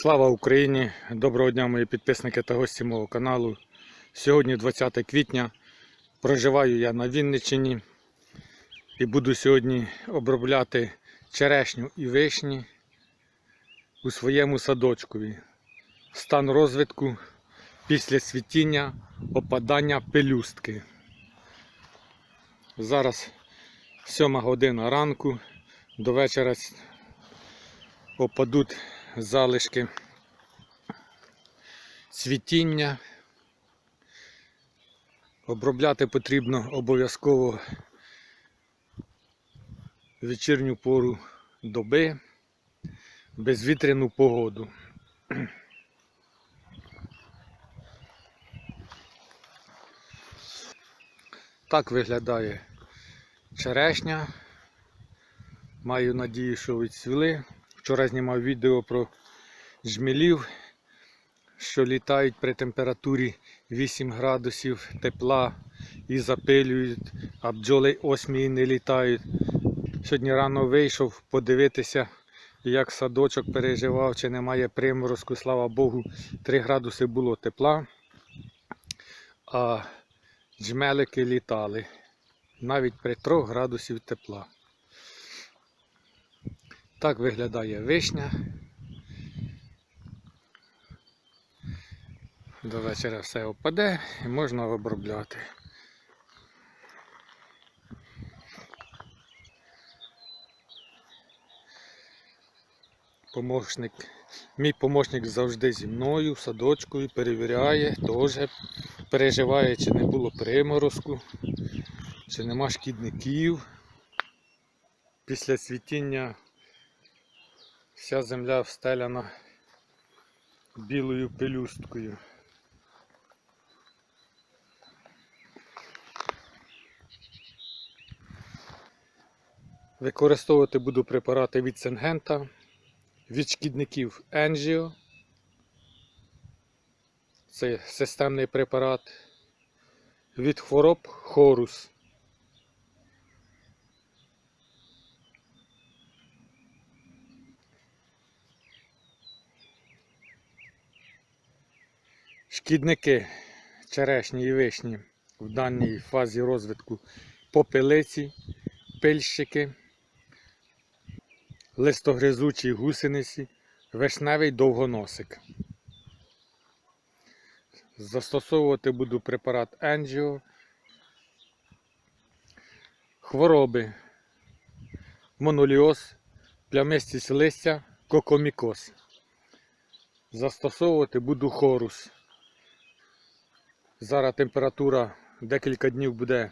Слава Україні! Доброго дня, мої підписники та гості мого каналу. Сьогодні 20 квітня. Проживаю я на Вінниччині і буду сьогодні обробляти черешню і вишні у своєму садочкові. Стан розвитку після світіння, опадання пелюстки. Зараз 7 година ранку, до вечора опадуть залишки цвітіння. Обробляти потрібно обов'язково вечірню пору доби, безвітряну погоду. Так виглядає черешня. Маю надію, що відцвіли. Вчора знімав відео про жмілів, що літають при температурі 8 градусів тепла і запилюють, а бджоли осмії не літають. Сьогодні рано вийшов подивитися, як садочок переживав, чи немає приморозку. Слава Богу, 3 градуси було тепла, а джмелики літали навіть при 3 градусів тепла. Так виглядає вишня. До вечора все опаде і можна обробляти. Помощник, мій помощник завжди зі мною і перевіряє, теж переживає, чи не було приморозку, чи нема шкідників. Після цвітіння Вся земля встеляна білою пелюсткою. Використовувати буду препарати від Сенгента, від шкідників Енжіо. Це системний препарат, від хвороб Хорус. Шкідники черешні і вишні в даній фазі розвитку попелиці, пильщики, листогризучі гусениці, вишневий довгоносик. Застосовувати буду препарат Енджіо, хвороби, моноліоз, плямистість листя, кокомікоз. Застосовувати буду хорус. Зараз температура декілька днів буде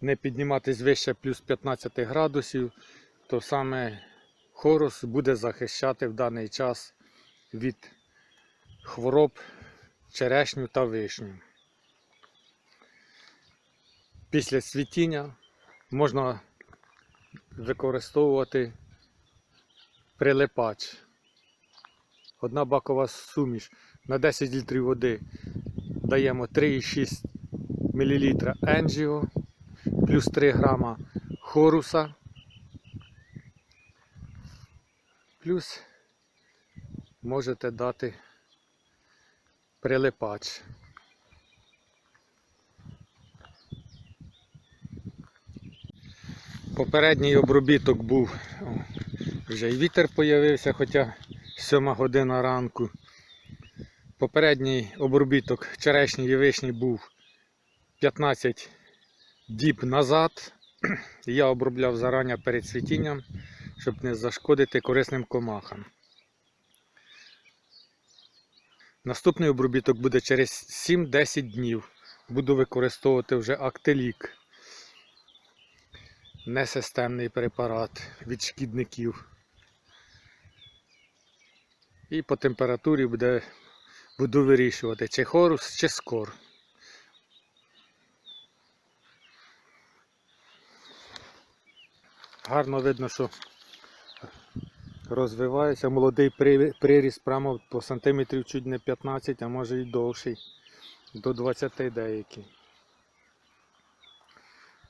не підніматись вище плюс 15 градусів, то саме хорус буде захищати в даний час від хвороб черешню та вишню. Після цвітіння можна використовувати прилипач. Одна бакова суміш на 10 літрів води даємо 3,6 мл енджіо, плюс 3 грама хоруса, плюс можете дати прилипач. Попередній обробіток був, вже й вітер з'явився, хоча 7 година ранку. Попередній обробіток черешні і вишні був 15 діб назад. Я обробляв зарані перед цвітінням, щоб не зашкодити корисним комахам. Наступний обробіток буде через 7-10 днів. Буду використовувати вже актелік. Несистемний препарат від шкідників. І по температурі буде буду вирішувати, чи хорус, чи скор. Гарно видно, що розвивається молодий приріст прямо по сантиметрів чуть не 15, а може і довший, до 20 деякий.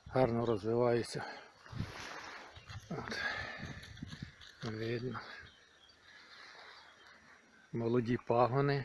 Гарно розвивається. От. Видно. Молоді пагони.